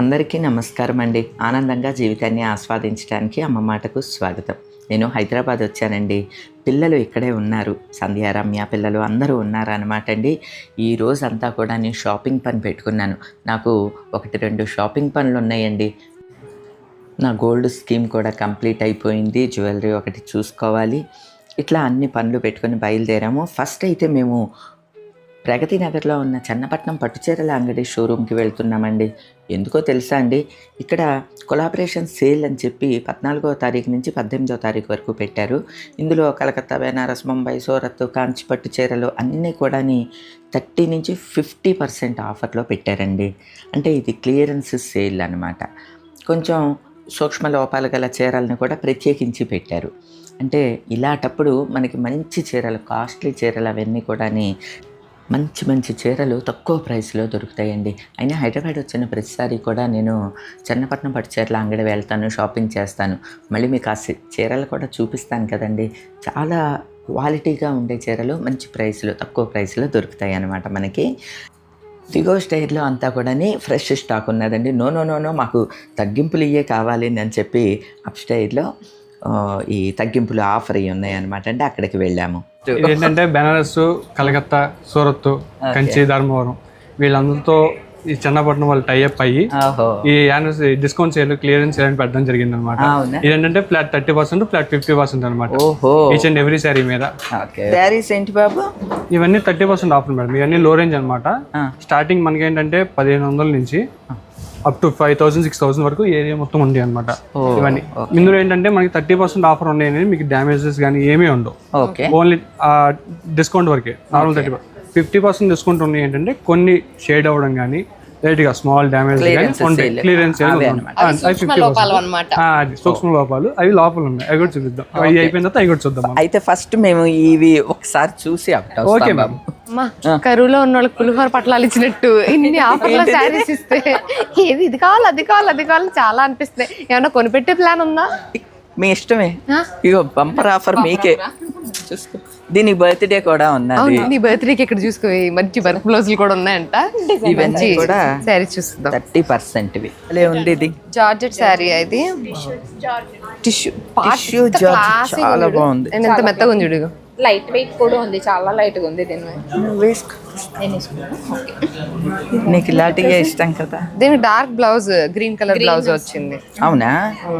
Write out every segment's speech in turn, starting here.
అందరికీ నమస్కారం అండి. ఆనందంగా జీవితాన్ని ఆస్వాదించడానికి అమ్మ మాటకు స్వాగతం. నేను హైదరాబాద్ వచ్చానండి. పిల్లలు ఇక్కడే ఉన్నారు. సంధ్య రమ్య పిల్లలు అందరూ ఉన్నారనమాట అండి. ఈ రోజంతా కూడా నేను షాపింగ్ పని పెట్టుకున్నాను. నాకు ఒకటి రెండు షాపింగ్ పనులు ఉన్నాయండి. నా గోల్డ్ స్కీమ్ కూడా కంప్లీట్ అయిపోయింది. జ్యువెలరీ ఒకటి చూసుకోవాలి. ఇట్లా అన్ని పనులు పెట్టుకొని బయలుదేరాము. ఫస్ట్ అయితే మేము ప్రగతి నగర్లో ఉన్న చన్నపట్నం పట్టుచీరల అంగడి షోరూమ్కి వెళ్తున్నామండి. ఎందుకో తెలుసా అండి? ఇక్కడ కొలాబరేషన్ సేల్ అని చెప్పి పద్నాలుగో తారీఖు నుంచి పద్దెనిమిదో తారీఖు వరకు పెట్టారు. ఇందులో కలకత్తా బెనారస్ ముంబై సూరత్ కాంచి పట్టు చీరలు అన్నీ కూడా థర్టీ నుంచి ఫిఫ్టీ పర్సెంట్ ఆఫర్లో పెట్టారండి. అంటే ఇది క్లియరెన్స్ సేల్ అనమాట కొంచెం సూక్ష్మ లోపాలు గల చీరలను కూడా ప్రత్యేకించి పెట్టారు. అంటే ఇలాంటప్పుడు మనకి మంచి చీరలు కాస్ట్లీ చీరలు అవన్నీ కూడా మంచి మంచి చీరలు తక్కువ ప్రైస్లో దొరుకుతాయండి. అయినా హైదరాబాద్ వచ్చిన ప్రతిసారి కూడా నేను చెన్నపట్నం పట్టు చీరల అంగడి వెళ్తాను షాపింగ్ చేస్తాను. మళ్ళీ మీకు ఆ చీరలు కూడా చూపిస్తాను కదండి. చాలా క్వాలిటీగా ఉండే చీరలు మంచి ప్రైస్లో తక్కువ ప్రైస్లో దొరుకుతాయి అన్నమాట మనకి. దిగో స్టైర్లో అంతా కూడా ఫ్రెష్ స్టాక్ ఉన్నదండి. నో నో నో నో మాకు తగ్గింపులు ఇయ్యే కావాలి అని చెప్పి అప్ స్టైర్లో ఈ తగ్గింపులు ఆఫర్ అయ్యి ఉన్నాయి అనమాట అంటే అక్కడికి వెళ్ళాము. ఏంటంటే బెనారస్ కలకత్తా సూరత్ కంచి ధర్మవరం. వీళ్ళందరితో ఈ చిన్నపట్నం వాళ్ళు టైఅప్ అయ్యి ఈ anniversary discount sale clearance sale అని పెట్టడం జరిగింది అనమాట ఇదేంటంటే flat thirty percent flat fifty percent అనమాట ఓహో. ఈచ్ అండ్ ఎవ్రీ శారీ మీద. ఓకే. శారీస్ ఏంటి బాబు? ఇవన్నీ థర్టీ పర్సెంట్ ఆఫర్ మేడం. ఇవన్నీ లో రేంజ్ అనమాట. స్టార్టింగ్ మనకి ఏంటంటే పదిహేను వందల నుంచి up to five thousand six thousand వరకు ఏరియా మొత్తం ఉంది అనమాట ఇవన్నీ. ఇందులో ఏంటంటే మనకి థర్టీ పర్సెంట్ ఆఫర్ ఉన్నాయి మీకు డ్యామేజెస్ కానీ ఏమీ ఉండవు. ఓన్లీ డిస్కౌంట్ వరకే. Normal thirty fifty percent discount ఉన్నాయి ఏంటంటే కొన్ని షేడ్ అవ్వడం కానీ లైట్గా స్మాల్ డ్యామేజ్. క్లియరెన్స్ సూక్ష్మ లోపాలు అవి లోపల ఉన్నాయి. అవి కూడా చూపిద్దాం. అవి అయిపోయిన తర్వాత అవి కూడా చూద్దాం మనం. అయితే ఫస్ట్ మేము ఇవి ఒకసారి చూసి ఓకే అమ్మా కరువులో ఉన్న వాళ్ళకి పులిహోర పట్లాలు ఇచ్చినట్టు ఇన్ని ఆఫర్లో శారీస్ ఇస్తే. ఏది? ఇది కావాలి అది కావాలి అది కావాలి చాలా అనిపిస్తుంది ఏమన్నా కొనిపెట్టే ప్లాన్ ఉందా? మీ ఇష్టమే? ఇగో బంపర్ ఆఫర్ మీకే. చూసుకో. దీనికి బర్త్డే కూడా ఉన్నది నీ బర్త్డేకి ఇక్కడ చూసుకో ఈ మంచి వర్క్ బ్లౌజులు కూడా ఉన్నాయంట. ఇవన్నీ కూడా శారీ చూస్తుందాం థర్టీ పర్సెంట్ ఉంది ఇది. జార్జెట్ శారీ అది టిష్యూ georgette చాలా బాగుంది. నేను ఎంత మెత్తగా ఉంది చూడు లైట్ వెయిట్ కూడా ఉంది చాలా లైట్గా ఉంది దీని నీకు ఇలాంటివే ఇష్టం కదా? దీనికి dark blouse green colour blouse వచ్చింది. అవునా?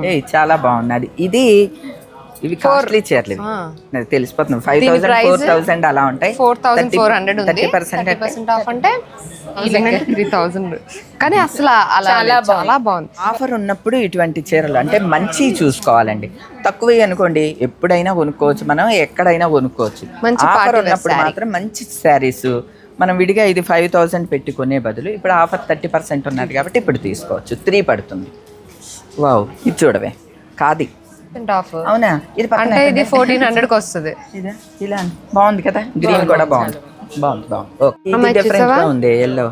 ఏ చాలా బాగున్నది ఇది ఇవి కాస్ట్లీ చీరలు ఇవి. నాకు తెలిసిపోతుంది ఫైవ్ థౌసండ్ ఫోర్ థౌసండ్ అలా ఉంటాయి. ఫోర్ థౌసండ్ ఫోర్ హండ్రెడ్ ఉంది. థర్టీ పర్సెంట్ పర్సెంట్ ఆఫ్ అంటే త్రీ థౌసండ్ కానీ అసలు అలా చాలా బాగుంది. ఆఫర్ ఉన్నప్పుడు ఇటువంటి చీరలు అంటే మంచి చూసుకోవాలండి. తక్కువ అనుకోండి ఎప్పుడైనా కొనుక్కోవచ్చు మనం ఎక్కడైనా కొనుక్కోవచ్చు. మంచి ఆఫర్ ఉన్నప్పుడు. మాత్రం మంచి శారీస్. మనం విడిగా ఇది ఫైవ్ థౌసండ్ పెట్టుకునే బదులు ఇప్పుడు ఆఫర్ థర్టీ పర్సెంట్ ఉన్నది కాబట్టి ఇప్పుడు తీసుకోవచ్చు. త్రీ పడుతుంది. వావ్ ఇది చూడవే. కాది. ఆఫ్ అవునా? ఇది పక్కన అంటే ఇది ఫోర్టీన్ హండ్రెడ్కి వస్తుంది. ఇదా? ఇలా? బాగుంది కదా? గ్రీన్ కూడా బాగుంది. బాగుంది. బాగుంది ఓకే. ఇది అమ్మాయి డిఫరెంట్ చూసావా? గా ఉంది ఎల్లో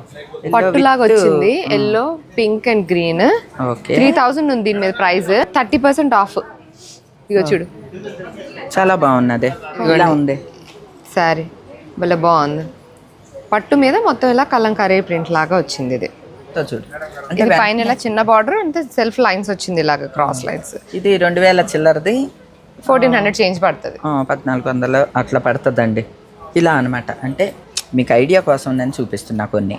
పట్టులాగా వచ్చింది. Yellow pink and green okay three thousand ఉంది దీని మీద ప్రైస్ థర్టీ పర్సెంట్ ఆఫ్ ఇగో చూడు. చాలా బాగున్నది. ఇలా ఉంది. సారీ భలే బాగుంది. పట్టు మీద మొత్తం ఇలా కలంకారీ ప్రింట్ లాగా వచ్చింది ఇది. చూడు. అంటే పైన ఇలా చిన్న బార్డర్ అంటే సెల్ఫ్ లైన్స్ వచ్చింది ఇలాగా క్రాస్ లైన్స్ ఇది రెండు వేల చిల్లరది. ఫోర్టీన్ హండ్రెడ్ చేంజ్ పడుతుంది. ఆ, పద్నాలుగు వందలు అట్లా పడుతుందండి. ఇలా అన్నమాట. అంటే మీకు ఐడియా కోసం నేను చూపిస్తున్నా కొన్ని.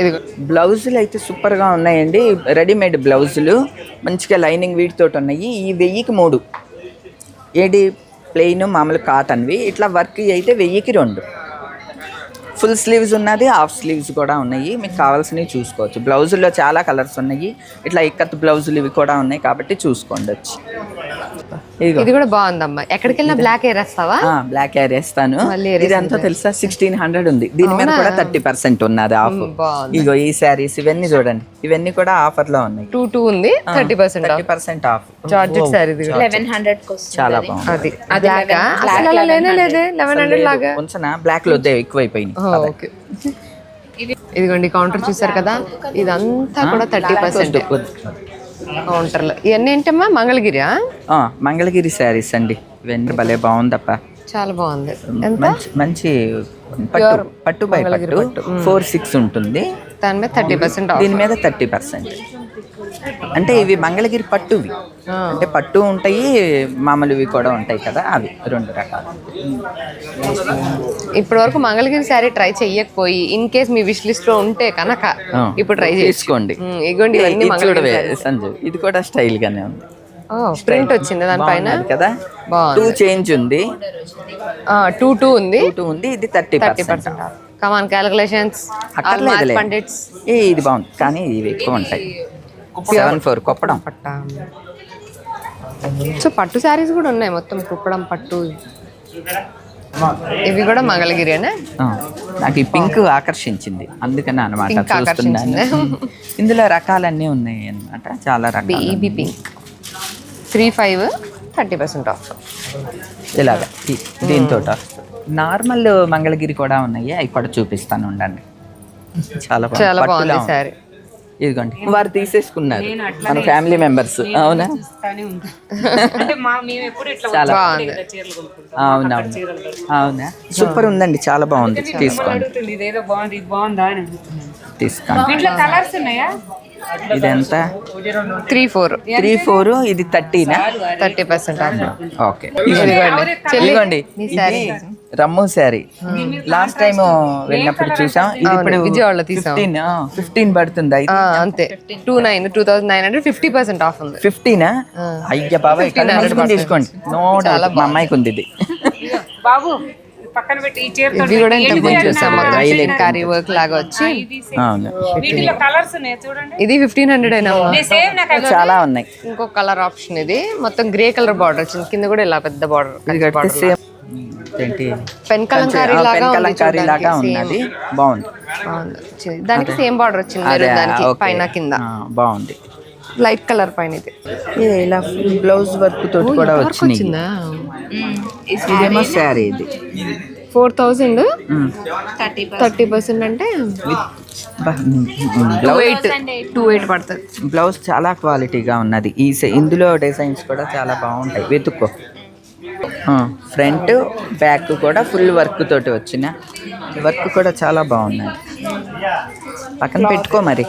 ఇది బ్లౌజులు అయితే సూపర్గా ఉన్నాయండి. రెడీమేడ్ బ్లౌజులు. మంచిగా లైనింగ్ వీటితో ఉన్నాయి. ఈ వెయ్యికి మూడు. ఏడి ప్లెయిన్ మామూలు కాటన్వి. ఇట్లా వర్క్ అయితే వెయ్యికి రెండు. ఫుల్ స్లీవ్స్ ఉన్నది హాఫ్ స్లీవ్స్ కూడా ఉన్నాయి. మీకు కావాల్సినవి చూసుకోవచ్చు. బ్లౌజుల్లో చాలా కలర్స్ ఉన్నాయి. ఇట్లా ఇక్కత్ బ్లౌజులు ఇవి కూడా ఉన్నాయి కాబట్టి చూసుకోండి వచ్చి. ఇదిగో. ఇది కూడా బాగుందమ్మా. ఎక్కడికి వెళ్ళినా బ్లాక్ వేరేస్తావా బ్లాక్ ఏర్ వేస్తాను. మళ్ళీ ఇది ఎంతో తెలుసా? సిక్స్టీన్ హండ్రెడ్ ఉంది. దీని మీద కూడా థర్టీ పర్సెంట్ ఉన్నది ఆఫ్ ఇగో ఈ శారీస్ ఇవన్నీ చూడండి. ఇవన్నీ కూడా ఆఫర్లో ఉన్నాయి. టూ టూ ఉంది. Thirty percent thirty percent off georgette sari. Eleven hundred చాలా అది. బాగుంది. అది. బ్లాక్ లేదే. లెవెన్ హండ్రెడ్ లాగా. కొంచెం బ్లాక్లో వద్దే ఎక్కువైపోయినాయి. ఓకే. ఇదిగోండి కౌంటర్ చూసారు కదా? ఇదంతా కూడా థర్టీ పర్సెంట్ కౌంటర్లో. ఇవన్నీ ఏంటమ్మా? మంగళగిరియా? ఆ, మంగళగిరి శారీస్ అండి. ఇవన్నీ భలే బాగుందప్ప. చాలా బాగుంది. ఎంత? మంచి పట్టు పట్టు బై పట్టు. ఫోర్ సిక్స్ ఉంటుంది. దాని మీద థర్టీ పర్సెంట్ దీని మీద థర్టీ పర్సెంట్. అంటే ఇవి మంగళగిరి పట్టువి. అంటే పట్టు ఉంటాయి మామూలువి కూడా ఉంటాయి కదా అవి రెండు రకాలు. ఇప్పటి వరకు మంగళగిరి శారీ ట్రై చెయ్యకపోయి ఇన్ కేస్ మీ విష్ లిస్ట్లో ఉంటే కనుక. ఇప్పుడు ట్రై చేసి తీసుకోండి. ఇగోండి ఇవన్నీ మంగళగిరి. సంజు. ఇది కూడా స్టైల్ గానే ఉంది. ప్రింట్ వచ్చింది దానిపైన కదా. టూ చేంజ్ ఉంది. టూ టూ ఉంది. టూ ఉంది. ఇది thirty thirty percent. Come on calculations pandits ఇది బాగుంది. కానీ ఇవి ఎక్కువ ఉంటాయి. సెవెన్ ఫోర్ కొప్పడం పట్ట సో పట్టు శారీస్ కూడా ఉన్నాయి మొత్తం. కుప్పడం పట్టు. ఇవి కూడా మంగళగిరినే నాకు ఈ పింక్ ఆకర్షించింది. అందుకని అనమాట ఇందులో రకాలన్నీ ఉన్నాయి అన్నమాట. చాలా రకాలు baby pink three five thirty percent off ఇలాగ. దీంతో నార్మల్ మంగళగిరి కూడా ఉన్నాయి. అవి కూడా చూపిస్తాను ఉండండి. చాలా బాగుంది. చాలా బాగుంది. శారీ ఇదిగోండి. వారు తీసేసుకున్నారు. మన ఫ్యామిలీ మెంబర్స్. అవునా? చాలా బాగుంది. అవునవును. అవునా? సూపర్ ఉందండి. చాలా బాగుంది. తీసుకోండి. తీసుకోండి. ఎంత త్రీ ఫోర్. త్రీ ఫోర్ ఇది థర్టీనా? Thirty percent off. ఓకే. ఇదిగోండి. రమ్ము శారీ. లాస్ట్ టైం వెళ్ళినప్పుడు చూసాం. ఇది అవును, ఇప్పుడు విజయవాడలో తీసాం. ఫిఫ్టీన్ పడుతుంది? అంతే. Two nine two thousand nine hundred fifty percent off ఉంది. ఫిఫ్టీనా అయ్య మంచిగా తీసుకోండి. నో డౌట్ మా అమ్మాయికి ఉంది ఇది. బాబు పక్కన పెట్టి ఈ చీర ఇవి కూడా ఇంత ముందు చూసాం మొత్తం చికెన్ వర్క్ లాగా వచ్చి. వీటిలో కలర్స్ ఉన్నాయి చూడండి? ఇది ఫిఫ్టీన్ హండ్రెడ్ అయినా చాలా ఉన్నాయి. ఇంకో కలర్ ఆప్షన్ ఇది. మొత్తం గ్రే కలర్ బార్డర్ వచ్చింది. కింద కూడా ఇలా పెద్ద బార్డర్ పెన్ కలంకారీ లాగా ఉంది. కలంకారీ లాగా. ఉన్నది. బాగుంది. దానికి సేమ్ బార్డర్ వచ్చింది. దానికి. పైన కింద. బాగుంది. లైట్ కలర్ పైన ఇది ఏ, ఇలా ఫుల్ బ్లౌజ్ వర్క్ తోటి కూడా వచ్చిందా? ఇదేమో శారీ ఇది ఫోర్ థౌజండ్. Thirty percent. అంటే? ఎయిట్ టూ ఎయిట్ పడుతుంది. బ్లౌజ్ చాలా క్వాలిటీగా ఉన్నది. ఈ సే- ఇందులో డిజైన్స్ కూడా చాలా బాగుంటాయి. వెతుక్కో. ఫ్రంట్ బ్యాక్ కూడా ఫుల్ వర్క్ తోటి వచ్చిన. వర్క్ కూడా చాలా బాగున్నది పక్కన పెట్టుకో మరి.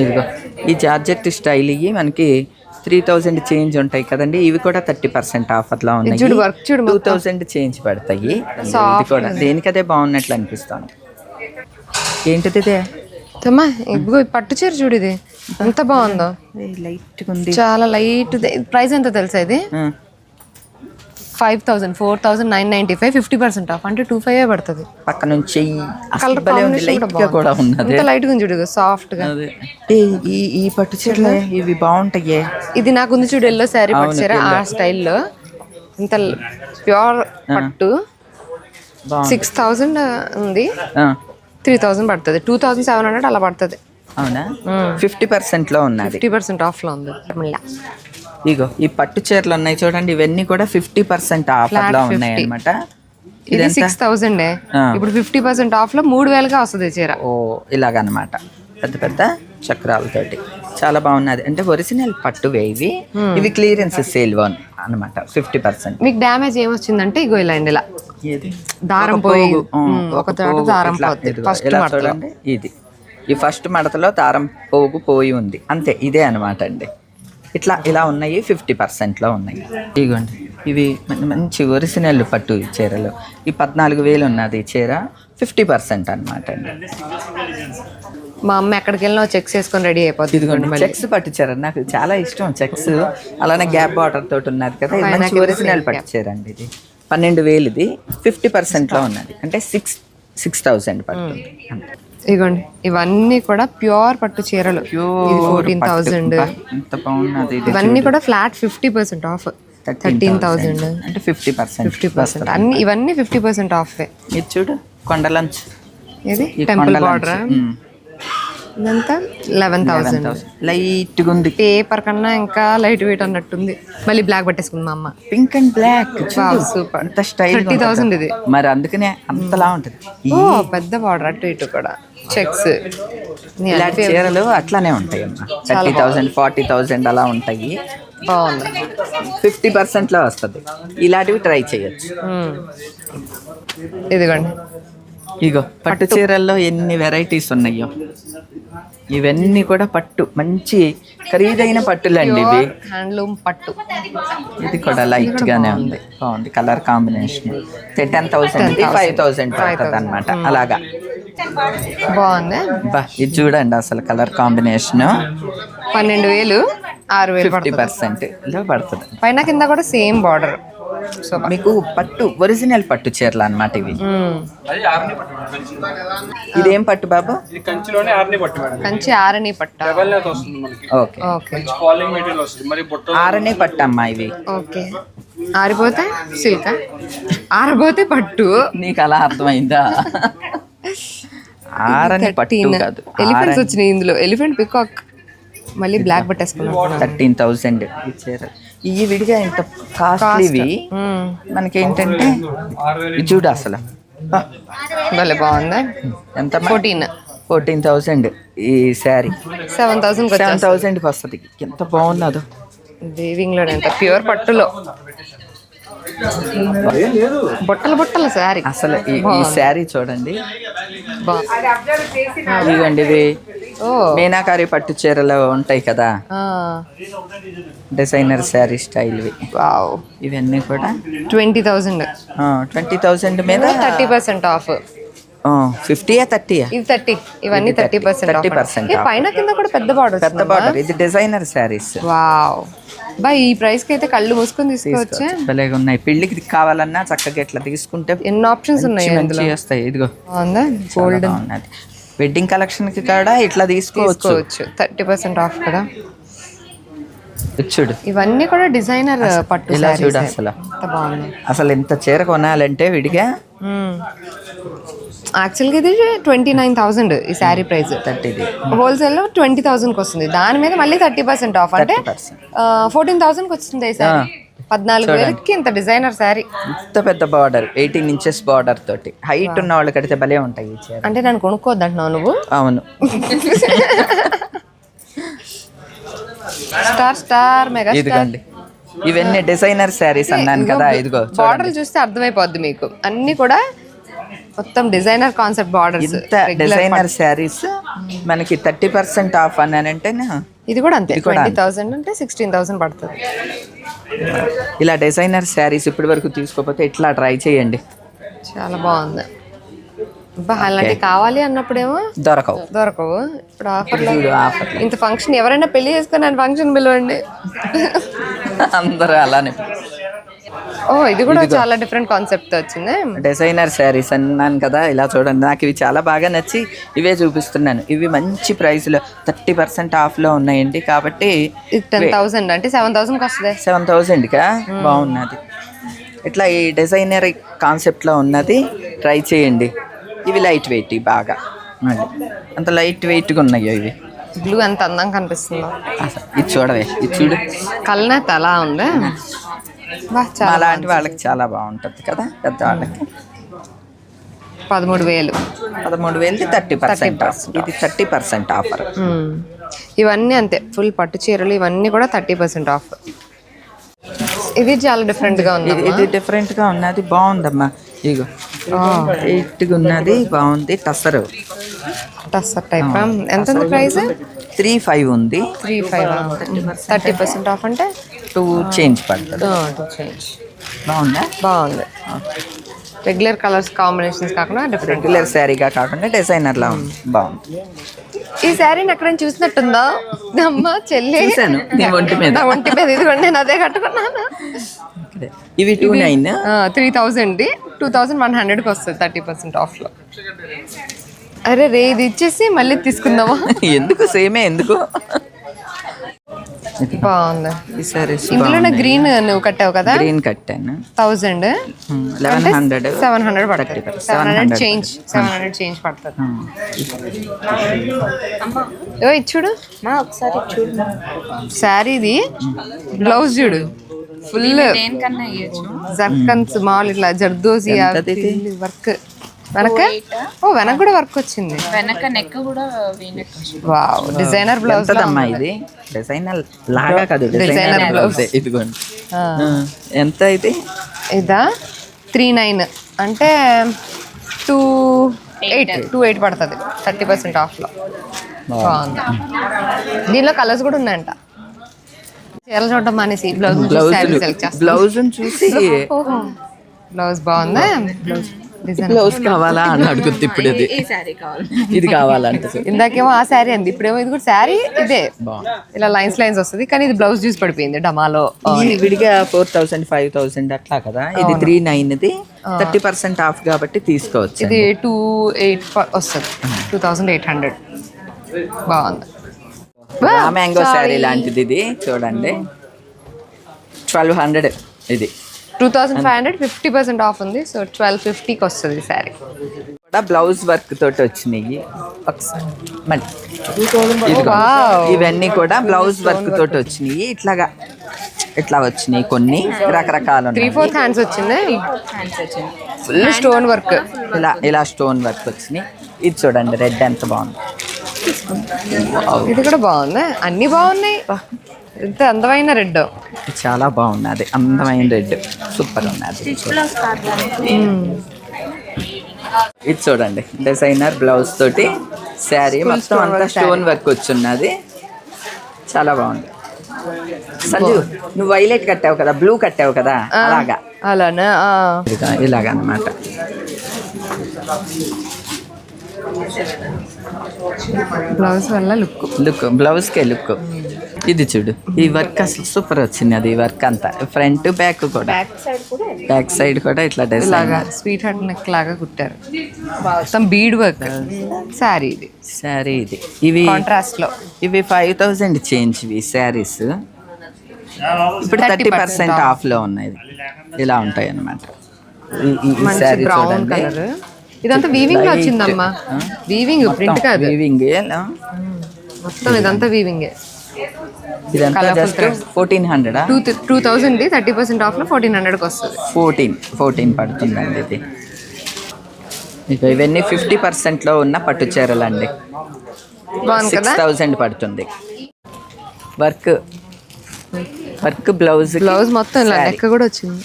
ఇదిగో ఈ జార్జెట్ స్టైల్ ఇవి మనకి త్రీ థౌజండ్ చేంజ్ ఉంటాయి కదండి. ఇవి కూడా థర్టీ పర్సెంట్ ఆఫర్లో ఉన్నాయి. టూ థౌజండ్ చేంజ్ పడతాయి. ఇది కూడా దేనికదే బాగున్నట్లు అనిపిస్తుంది ఏంటిది ఇదే? ఇదిగో పట్టు చీర చూడు ఇది. ఎంత బాగుందో. లైట్గా ఉంది. చాలా లైట్ ప్రైస్ ఎంత తెలుసా ఇది. Five thousand four thousand nine ninety five fifty percent off. అంటే టూ ఫైవ్ పడుతుంది. పక్క నుంచి అసలు కలర్ ఉంది లైట్గా కూడా ఉన్నది. ఎంత లైట్గా ఉంది చూడు సాఫ్ట్గా ఈ ఈ పట్టు చీరలే ఇవి బాగుంటాయి? ఇది నాకు ఉంది చూడు ఎల్లో శారీ పట్టు చీర ఆ స్టైల్లో. ఇంత ప్యూర్ పట్టు. సిక్స్ థౌసండ్ ఉంది. ఆ, త్రీ థౌసండ్ పడుతుంది. టూ థౌసండ్ సెవెన్ హండ్రెడ్ అలా పడుతుంది. అవునా? ఫిఫ్టీ పర్సెంట్లో ఉన్నది. ఫిఫ్టీ పర్సెంట్ ఆఫ్లో ఉంది. మళ్ళీ ఇగో ఈ పట్టు చీరలు ఉన్నాయి చూడండి ఇవన్నీ కూడా ఫిఫ్టీ పర్సెంట్ ఆఫర్లో ఉన్నాయి అనమాట ఇది సిక్స్ థౌసండ్. ఇప్పుడు ఫిఫ్టీ పర్సెంట్ ఆఫ్లో మూడు వేలుగా వస్తుంది చీర. ఓ ఇలాగనమాట. పెద్ద పెద్ద చక్రాలతోటి. చాలా బాగున్నది. అంటే ఒరిజినల్ పట్టువే ఇవి. ఇవి క్లియరెన్స్ సేల్ వన్ అనమాట ఫిఫ్టీ పర్సెంట్ మీకు డ్యామేజ్ ఏమొచ్చిందంటే ఇగో ఇలా అండి ఇలా దారం పోయి ఒక దారం చూడండి ఇది. ఈ ఫస్ట్ మడతలో దారం పోగు పోయి ఉంది. అంతే ఇదే అనమాట అండి. ఇట్లా ఇలా ఉన్నాయి ఫిఫ్టీ పర్సెంట్లో ఉన్నాయి. ఇదిగోండి ఇవి మంచి ఒరిజినల్ పట్టు ఈ చీరలు. ఈ పద్నాలుగు వేలు ఉన్నది ఈ చీర ఫిఫ్టీ పర్సెంట్ అనమాట అండి. మా అమ్మ ఎక్కడికి వెళ్ళినా చెక్స్ వేసుకొని రెడీ అయిపోతుంది. ఇదిగోండి చెక్స్ పట్టు చీర. నాకు చాలా ఇష్టం చెక్స్. అలానే గ్యాప్ బార్డర్ తోటి ఉన్నది కదా మంచి ఒరిజినల్ పట్టు చీర అండి ఇది. పన్నెండు వేలు ఇది ఫిఫ్టీ పర్సెంట్లో ఉన్నది. అంటే సిక్స్ సిక్స్ థౌసండ్ పడుతుంది. ఇగోండి ఇవన్నీ కూడా ప్యూర్ పట్టు చీరలు. ఇది ఫోర్టీన్ థౌసండ్. ఇది ఇవన్నీ కూడా flat fifty percent off. Thirteen thousand. అంటే ఫిఫ్టీ పర్సెంట్. Fifty percent. అన్ని ఇవన్నీ ఫిఫ్టీ పర్సెంట్ ఆఫ్. ఇది చూడు కొండలంచ్ ఇది ఈ టెంపుల్ బార్డర్? ఇదంతా లెవెన్ థౌసండ్ లైట్గా ఉంది పేపర్ కన్నా ఇంకా లైట్ వెయిట్ అన్నట్టుంది. మళ్ళీ బ్లాక్ పట్టేసుకుంది మా అమ్మ. పింక్ అండ్ బ్లాక్ సూపర్ అంత స్టైల్ థర్టీ థౌసండ్ ఇది. మరి అందుకనే అంతలా ఉంటుంది. ఓ పెద్ద బార్డర్ అటు ఇటు కూడా. చెక్స్ ఇలాంటి చీరలు అట్లానే ఉంటాయి అమ్మా. థర్టీ థౌసండ్ ఫార్టీ థౌసండ్ అలా ఉంటాయి. బాగుంది. ఫిఫ్టీ పర్సెంట్లో వస్తుంది. ఇలాంటివి ట్రై చేయొచ్చు. ఇదిగోండి. ఇగో పట్టు చీరల్లో ఎన్ని వెరైటీస్ ఉన్నాయో. ఇవన్నీ కూడా పట్టు మంచి ఖరీదైన పట్టులండి ఇవి హ్యాండ్లూమ్ పట్టు. ఇది కూడా లైట్ గానే ఉంది. బాగుంది. Colour combination ten thousand five thousand పడుతుంది అనమాట అలాగా. బాగుంది? బా ఇది చూడండి అసలు కలర్ కాంబినేషన్ పన్నెండు వేలు ఆరు వేలు ఫిఫ్టీ పర్సెంట్ పడుతుంది. పైన కింద కూడా సేమ్ బార్డర్ సో మీకు పట్టు ఒరిజినల్ పట్టు చీరలు అన్నమాట ఇవి. ఇదేం పట్టు బాబు? ఇది కంచిలోనే ఆర్ని పట్టు మేడం. కంచి ఆరని పట్ట. వస్తుంది మనకి. ఓకే. ఓకే. ఫాలింగ్ మెటీరియల్ వస్తుంది. మరి బుట్ట ఆరనే పట్టు అమ్మా ఇవి. ఓకే. ఆరిపోతే సిల్క్ ఆరిపోతే పట్టు. నీకు అలా అర్థమైందా? ఆరని పట్టు కాదు. ఎలిఫెంట్స్ వచ్చినాయి ఇందులో. Elephant peacock. మళ్ళీ బ్లాక్ పట్టేసుకున్నాం థర్టీన్ థౌసండ్ ఈ చీర. ఇవి విడిగా ఇంత కాస్ట్లీవి మనకేంటంటే ఇది చూడు అసలు. భలే బాగుంది. ఎంత ఫోర్టీన్ ఫోర్టీన్ థౌసండ్ ఈ శారీ సెవెన్ థౌసండ్ సెవెన్ థౌసండ్కి వస్తుంది. ఎంత బాగున్నదో వీవింగ్లో ఎంత? ప్యూర్ పట్టులో. బుట్టలు బుట్టలు శారీ. అసలు ఈ శారీ చూడండి. ఇదిగోండి ఇవి మీనాకారి పట్టు చీరలు ఉంటాయి కదా. డిజైనర్ శారీ స్టైల్వి వావ్. ఇవన్నీ కూడా. ట్వంటీ థౌసండ్ ట్వంటీ థౌసండ్ మీద థర్టీ పర్సెంట్ ఆఫ్. ఫిఫ్టీయా థర్టీయా ఇది థర్టీ. ఇవన్నీ థర్టీ 30, పర్సెంట్ 30% off. పైన కింద కూడా పెద్ద బార్డర్ పెద్ద బార్డర్. ఇది డిజైనర్ శారీస్. వావ్. బా ఈ ప్రైస్కి అయితే కళ్ళు మూసుకొని తీసుకోవచ్చా భలేగా ఉన్నాయి. పెళ్ళికి కావాలన్నా చక్కగా ఇట్లా తీసుకుంటే ఎన్ని ఆప్షన్స్ ఉన్నాయి మంచి వస్తాయి. ఇదిగో. గోల్డ్ ఉన్నది వెడ్డింగ్ కలెక్షన్కి కూడా ఇట్లా తీసుకోవచ్చు. థర్టీ పర్సెంట్ ఆఫ్ కదా. చూడు. ఇవన్నీ కూడా డిజైనర్ పట్టు ఇలా చూడు. అసలు. ఎంత బాగుంది అసలు ఇంత చీర కొనాలంటే విడిగా యాక్చువల్గా ఇది ట్వంటీ నైన్ థౌసండ్ ఈ శారీ ప్రైస్. థర్టీది. హోల్సేల్లో ట్వంటీ థౌసండ్కి వస్తుంది. దాని మీద మళ్ళీ థర్టీ పర్సెంట్ ఆఫ్. అంటే ఫోర్టీన్ థౌసండ్కి వస్తుంది ఈ శారీ. పద్నాలుగు వేలకి ఇంత డిజైనర్ శారీ. ఇంత పెద్ద బార్డర్ ఎయిటీన్ ఇంచెస్ బార్డర్ తోటి. హైట్ ఉన్న వాళ్ళు కడితే భలే ఉంటాయి అంటే నన్ను కొనుక్కోవద్దు అంటున్నావు నువ్వు? అవును. స్టార్ స్టార్ మెగా ఇదిగోండి. ఇవన్నీ డిజైనర్ శారీస్ అన్నాను కదా ఇదిగో బార్డర్ చూస్తే అర్థమైపోద్ది మీకు. అన్ని కూడా మొత్తం designer concept borders designer saris మనకి థర్టీ పర్సెంట్ ఆఫ్ అన్నానంటే ఇది కూడా అంతే ట్వంటీ థౌసండ్ అంటే సిక్స్టీన్ థౌసండ్ పడుతుంది. ఇలా డిజైనర్ శారీస్ ఇప్పటి వరకు తీసుకోకపోతే ఇట్లా ట్రై చేయండి. చాలా బాగుంది. అలాంటివి కావాలి అన్నప్పుడేమో దొరకవు. దొరకవు. ఇప్పుడు ఆఫర్లో చూడు ఆఫర్ ఇంత ఫంక్షన్ ఎవరైనా పెళ్ళి చేసుకుని ఫంక్షన్ పిలవండి. అందరూ అలానే. ఓ ఇది కూడా చాలా డిఫరెంట్ కాన్సెప్ట్ వచ్చింది. డిజైనర్ శారీస్ అన్నాను కదా ఇలా చూడండి. నాకు ఇవి చాలా బాగా నచ్చి ఇవే చూపిస్తున్నాను. ఇవి మంచి ప్రైస్లో థర్టీ పర్సెంట్ ఆఫ్లో ఉన్నాయండి. కాబట్టి టెన్ థౌసండ్ అంటే సెవెన్ థౌసండ్కి వస్తుంది సెవెన్ థౌజండ్కా బాగున్నది. ఇట్లా ఈ డిజైనర్ కాన్సెప్ట్లో ఉన్నది ట్రై చేయండి. ఇవి లైట్ వెయిట్ బాగా. అంత లైట్ వెయిట్గా ఉన్నాయో ఇవి బ్లూ ఎంత అందంగా కనిపిస్తుందో. ఇది చూడవే. ఇది చూడు. కళ్ళనేత అలా ఉంది. చాలా అలాంటి వాళ్ళకి చాలా బాగుంటుంది కదా పెద్ద వాళ్ళకి పదమూడు వేలు. పదమూడు వేలది థర్టీ పర్సెంట్ ఇది థర్టీ పర్సెంట్ ఆఫర్. ఇవన్నీ అంతే ఫుల్ పట్టు చీరలు ఇవన్నీ కూడా థర్టీ పర్సెంట్ ఆఫ్. ఇది చాలా డిఫరెంట్గా ఉంది ఇది ఇది డిఫరెంట్గా ఉన్నది బాగుందమ్మా. ఇగో. వెయిట్గా ఉన్నది బాగుంది టసరు టస్సర్ టైప్ ఎంత ప్రైస్? త్రీ ఫైవ్ ఉంది. Three five thirty percent off అంటే టూ చేంజ్ పడుతుంది. చేంజ్. బాగుందా? బాగుంది. రెగ్యులర్ కలర్స్ కాంబినేషన్స్ కాకుండా డిఫరెంట్ రెగ్యులర్ శారీగా కాకుండా డిజైనర్లా ఉంది. బాగుంది. ఈ శారీని ఎక్కడ చూసినట్టుందా? అమ్మ చెల్లి. నీ ఒంటి మీద. నా ఒంటి మీద. ఇదిగోండి నేను అదే కట్టుకున్నాను. ఇవి two nine three thousand two thousand one హండ్రెడ్కి వస్తుంది థర్టీ పర్సెంట్ ఆఫ్లో అరే రే ఇది ఇచ్చేసి మళ్ళీ తీసుకుందామా? ఎందుకు? సేమే ఎందుకు? బాగుంది. ఈ సారీస్ ఇందులోనే గ్రీన్ నువ్వు కట్టావు కదా? గ్రీన్ కట్టాను. Thousand eleven hundred seven hundred పడుతుంది seven hundred change seven hundred change పడుతుంది ఓ ఇది చూడు. మా ఒకసారి చూడు. శారీది. బ్లౌజ్ చూడు. ఫుల్ జర్కన్స్ మాల్ ఇట్లా జర్దోసి ఇది? వర్క్. వెనక? ఓ వెనక కూడా వర్క్ వచ్చింది. వెనక నెక్ కూడా వావ్ డిజైనర్ బ్లౌజ్ ఎంతదమ్మా ఇది? డిజైనర్ లాగా కాదు డిజైనర్. బ్లౌజ్ ఇదిగోండి. ఎంత ఇది? ఇదా? త్రీ నైన్ అంటే టూ ఎయిట్ టూ ఎయిట్ పడుతుంది. థర్టీ పర్సెంట్ ఆఫ్లో బాగుంది. దీనిలో కలర్స్ కూడా ఉన్నాయంట. చీరలు చూడటం మానేసి బ్లౌజ్ బ్లౌజ్ సెలెక్ట్ చేస్తాం బ్లౌజ్ చూసి బ్లౌజ్ బాగుందా? బ్లౌజ్ బ్లౌజ్ కావాలా అని అడుగుద్ది ఇప్పుడు ఇది ఈ శారీ కావాలి. ఇది కావాలంట ఇందాకేమో ఆ శారీ అంది. ఇప్పుడేమో ఇది కూడా శారీ ఇదే. ఇలా లైన్స్ లైన్స్ వస్తుంది. కానీ ఇది బ్లౌజ్ చూసి పడిపోయింది డమాలో. విడిగా ఫోర్ థౌసండ్ ఫైవ్ థౌసండ్ అట్లా కదా? ఇది త్రీ నైన్ది థర్టీ పర్సెంట్ ఆఫ్ కాబట్టి తీసుకోవచ్చు ఇది టూ ఎయిట్ వస్తుంది. టూ థౌసండ్ ఎయిట్ హండ్రెడ్ బాగుంది. మ్యాంగో శారీ లాంటిది ఇది. చూడండి. ట్వెల్వ్ హండ్రెడ్ ఇది. Two thousand five hundred fifty percent off ఉంది. సో ట్వెల్వ్ ఫిఫ్టీకి వస్తుంది శారీ. కూడా బ్లౌజ్ వర్క్ తోటి వచ్చినాయి. ఇవన్నీ కూడా బ్లౌజ్ వర్క్ తోటి వచ్చినాయి. ఇట్లాగా ఇట్లా వచ్చినాయి కొన్ని రకరకాలు త్రీ. ఫోర్త్ హ్యాండ్స్ వచ్చింది? ఫుల్ స్టోన్ వర్క్ ఇలా ఇలా స్టోన్ వర్క్ వచ్చినాయి. ఇది చూడండి రెడ్ ఎంత బాగుంది. ఇది కూడా బాగుంది? అన్ని బాగున్నాయి. ఎంత అందమైన రెడ్ చాలా బాగున్నది. అందమైన రెడ్ సూపర్ ఉన్నది. ఇది చూడండి. డిజైనర్ బ్లౌజ్ తోటి శారీ మొత్తం అంతా స్టోన్ వర్క్ వచ్చున్నది. చాలా బాగుంది. సంజు నువ్వు వైలెట్ కట్టావు కదా బ్లూ కట్టావు కదా అలాగా? అలానా? ఇలాగ అనమాట బ్లౌజ్ వల్ల లుక్. Look బ్లౌజ్కే look. ఇది చూడు. ఈ వర్క్ అసలు సూపర్ వచ్చింది అది వర్క్ అంతా. ఫ్రంట్ బ్యాక్ కూడా. బ్యాక్ సైడ్ కూడా ఇట్లా డిజైన్ ఇలాగా స్వీట్ హార్ట్ నెక్ లాగా కుట్టారు. మొత్తం బీడ్ వర్క్ శారీ ఇది. శారీ ఇది. ఇవి కాంట్రాస్ట్లో. ఇవి ఫైవ్ థౌజండ్ చేంజ్ ఇవి శారీస్ ఇప్పుడు థర్టీ పర్సెంట్ ఆఫ్లో ఉన్నాయి ఇలా ఉంటాయి బ్రౌన్ చూడండి. కలర్ ఇదంతా వీవింగ్లో వచ్చిందమ్మా. వీవింగ్ ప్రింట్ కాదు. వీవింగ్ మొత్తం ఇదంతా వీవింగ్ ఇదంతా just. Fourteen hundred two two thousand thirty percent ఆఫ్లో ఫోర్టీన్ హండ్రెడ్కి వస్తుంది. ఫోర్టీన్ ఫోర్టీన్ పడుతుందండి ఇది. ఇక ఇవన్నీ ఫిఫ్టీ పర్సెంట్లో ఉన్న పట్టు చీరలు అండి సిక్స్ థౌజండ్ పడుతుంది. వర్క్ వర్క్ బ్లౌజ్ బ్లౌజ్ మొత్తం కూడా వచ్చింది.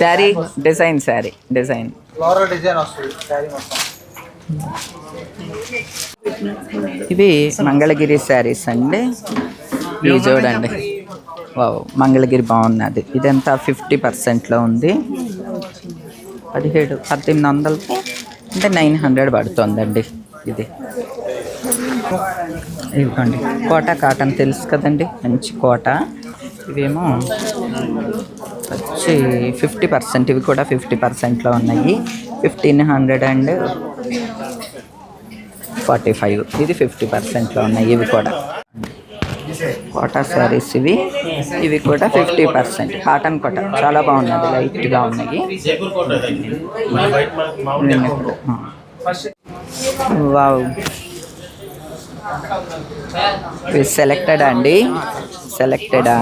Sari design sari design floral design వస్తుంది శారీ మొత్తం. ఇవి మంగళగిరి శారీస్ అండి. ఇవి చూడండి వావ్ మంగళగిరి బాగున్నది. ఇదంతా ఫిఫ్టీ పర్సెంట్లో ఉంది. పదిహేడు పద్దెనిమిది వందలకి అంటే నైన్ హండ్రెడ్ పడుతుందండి ఇది. ఇవ్వండి కోట కాటన్ తెలుసు కదండి మంచి కోట. ఇవేమో వచ్చి ఫిఫ్టీ పర్సెంట్ ఇవి కూడా ఫిఫ్టీ పర్సెంట్లో ఉన్నాయి. Fifteen hundred and forty five ఇది ఫిఫ్టీ పర్సెంట్లో ఉన్నాయి ఇవి కూడా. కోటా శారీస్ ఇవి. ఇవి కూడా ఫిఫ్టీ పర్సెంట్. కాటన్ కోట చాలా బాగున్నది. లైట్గా ఉన్నాయి వావ్. సెలెక్టెడ్ అండి. సెలెక్టెడా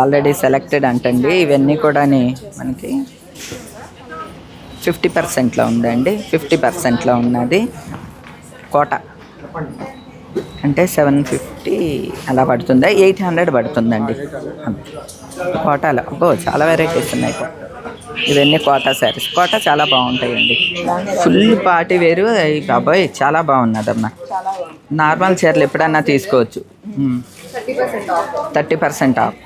ఆల్రెడీ సెలెక్టెడ్ అంటండి. ఇవన్నీ కూడా మనకి ఫిఫ్టీ పర్సెంట్లో ఉందండి. ఫిఫ్టీ పర్సెంట్లో ఉన్నది. కోట. అంటే సెవెన్ ఫిఫ్టీ అలా పడుతుందా? ఎయిట్ హండ్రెడ్ పడుతుందండి. అంతే. కోటాలో. అబ్బో చాలా వెరైటీస్ ఉన్నాయి ఇవన్నీ కోటా శారీస్. కోటా చాలా బాగుంటాయండి. ఫుల్ పార్టీ వేరు. బాబాయ్ చాలా బాగున్నదమ్మా. నార్మల్ చీరలు ఎప్పుడన్నా తీసుకోవచ్చు. Thirty percent of.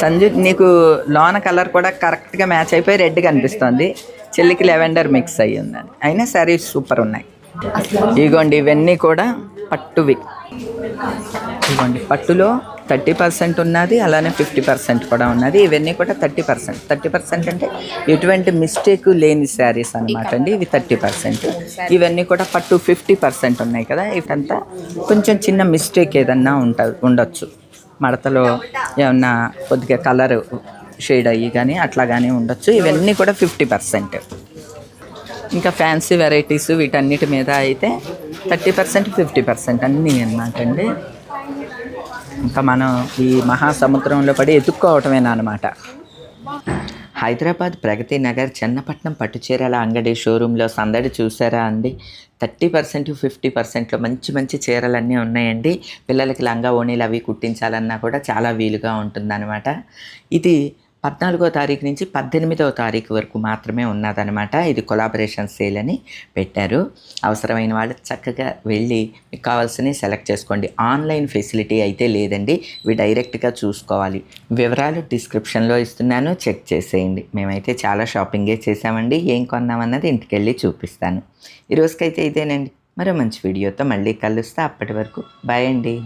సంజు నీకు లోన కలర్ కూడా కరెక్ట్గా మ్యాచ్ అయిపోయి రెడ్ కనిపిస్తుంది. చెల్లికి లెవెండర్ మిక్స్ అయ్యి ఉందండి. అయినా శారీస్ సూపర్ ఉన్నాయి. ఇదిగోండి ఇవన్నీ కూడా పట్టువి. ఇదిగోండి పట్టులో థర్టీ పర్సెంట్ ఉన్నది అలానే ఫిఫ్టీ పర్సెంట్ కూడా ఉన్నది. ఇవన్నీ కూడా థర్టీ పర్సెంట్. థర్టీ పర్సెంట్ అంటే ఎటువంటి మిస్టేక్ లేని శారీస్ అనమాట అండి. ఇవి థర్టీ పర్సెంట్. ఇవన్నీ కూడా పట్టు ఫిఫ్టీ పర్సెంట్ ఉన్నాయి కదా. ఇవంతా కొంచెం చిన్న మిస్టేక్ ఏదన్నా ఉంటుంది ఉండొచ్చు. మడతలో ఏమన్నా కొద్దిగా కలర్ షేడ్ అయ్యి కానీ అట్లా కానీ ఉండొచ్చు. ఇవన్నీ కూడా ఫిఫ్టీ పర్సెంట్. ఇంకా ఫ్యాన్సీ వెరైటీస్ వీటన్నిటి మీద అయితే థర్టీ పర్సెంట్ ఫిఫ్టీ పర్సెంట్ అన్నీ అన్నమాట అండి. ఇంకా మనం ఈ మహాసముద్రంలో పడి ఎదుక్కోవటమేనమాట అనమాట హైదరాబాద్ ప్రగతి నగర్ చెన్నపట్నం పట్టుచీరల అంగడి షోరూంలో సందడి చూసారా అండి? థర్టీ పర్సెంట్ ఫిఫ్టీ పర్సెంట్లో మంచి మంచి చీరలన్నీ ఉన్నాయండి. పిల్లలకి లంగా ఓణీలు అవి కుట్టించాలన్నా కూడా చాలా వీలుగా ఉంటుందన్నమాట. ఇది పద్నాలుగో తారీఖు నుంచి పద్దెనిమిదవ తారీఖు వరకు మాత్రమే ఉన్నదనమాట ఇది కొలాబరేషన్ సేల్ అని పెట్టారు. అవసరమైన వాళ్ళు చక్కగా వెళ్ళి మీకు కావాల్సినవి సెలెక్ట్ చేసుకోండి. ఆన్లైన్ ఫెసిలిటీ అయితే లేదండి. ఇవి డైరెక్ట్గా చూసుకోవాలి. వివరాలు డిస్క్రిప్షన్లో ఇస్తున్నాను. చెక్ చేసేయండి. మేమైతే చాలా షాపింగే చేసామండి ఏం కొన్నామన్నది ఇంటికి వెళ్ళి చూపిస్తాను. ఈరోజుకైతే ఇదేనండి. మరో మంచి వీడియోతో మళ్ళీ కలుస్తా. అప్పటి వరకు బాయ్ అండి.